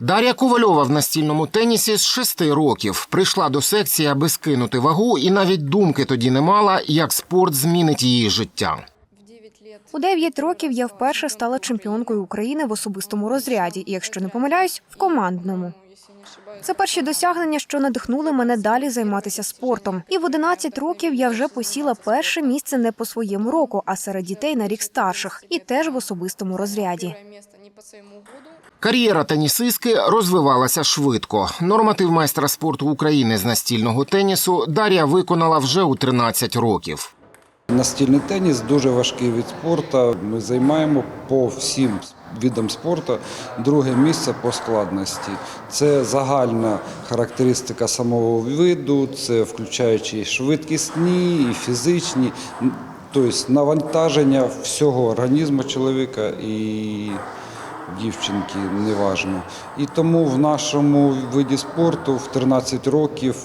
Дар'я Ковальова в настільному тенісі з шести років прийшла до секції, аби скинути вагу, і навіть думки тоді не мала, як спорт змінить її життя. У 9 років я вперше стала чемпіонкою України в особистому розряді, і якщо не помиляюсь, в командному. Це перші досягнення, що надихнули мене далі займатися спортом. І в 11 років я вже посіла перше місце не по своєму року, а серед дітей на рік старших, і теж в особистому розряді. Кар'єра тенісистки розвивалася швидко. Норматив майстра спорту України з настільного тенісу Дар'я виконала вже у 13 років. Настільний теніс дуже важкий від спорту. Ми займаємо по всім видам спорту друге місце по складності. Це загальна характеристика самого виду, це включаючи і швидкісні, і фізичні, тобто навантаження всього організму чоловіка і дівчинки, неважно. І тому в нашому виді спорту в 13 років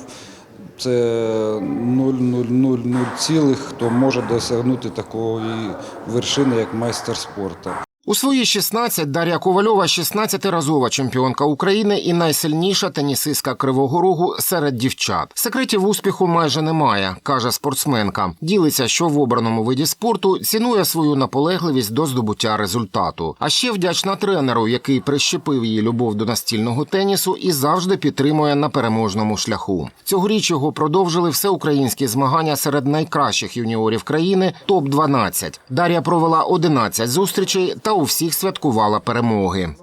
це 0,000 цілих, хто може досягнути такої вершини, як майстер спорту. У свої 16 Дар'я Ковальова 16-разова чемпіонка України і найсильніша тенісистка Кривого Рогу серед дівчат. Секретів успіху майже немає, каже спортсменка. Ділиться, що в обраному виді спорту цінує свою наполегливість до здобуття результату. А ще вдячна тренеру, який прищепив її любов до настільного тенісу і завжди підтримує на переможному шляху. Цьогоріч його продовжили всеукраїнські змагання серед найкращих юніорів країни топ 12 Дар'я провела 11 зустрічей та у всіх святкувала перемоги.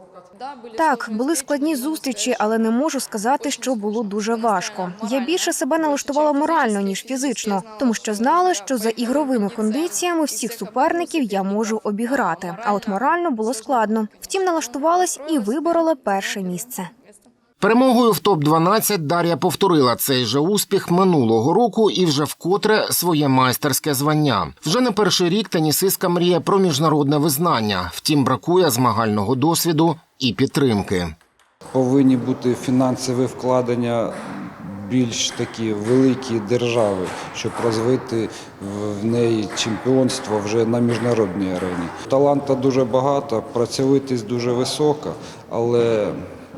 Так, були складні зустрічі, але не можу сказати, що було дуже важко. Я більше себе налаштувала морально ніж фізично, тому що знала, що за ігровими кондиціями всіх суперників я можу обіграти. А от морально було складно. Втім, налаштувалась і виборола перше місце. Перемогою в топ-12 Дар'я повторила цей же успіх минулого року і вже вкотре своє майстерське звання. Вже не перший рік тенісистка мріє про міжнародне визнання. Втім, бракує змагального досвіду і підтримки. Повинні бути фінансові вкладення більш такі великі держави, щоб розвити в неї чемпіонство вже на міжнародній арені. Таланта дуже багато, працьовитість дуже висока, але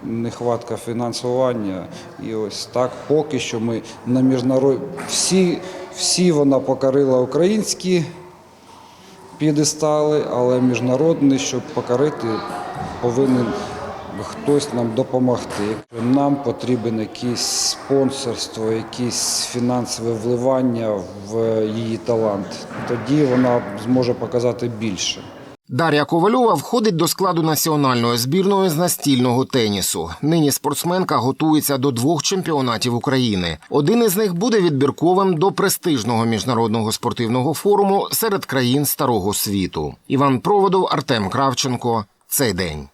нехватка фінансування. І ось так поки що ми на міжнарод... всі, всі вона покорила українські п'єдестали, але міжнародний, щоб покорити, повинен хтось нам допомогти. Нам потрібен якесь спонсорство, якесь фінансове вливання в її талант. Тоді вона зможе показати більше. Дар'я Ковальова входить до складу національної збірної з настільного тенісу. Нині спортсменка готується до двох чемпіонатів України. Один із них буде відбірковим до престижного міжнародного спортивного форуму серед країн старого світу. Іван Проводов, Артем Кравченко. Цей день.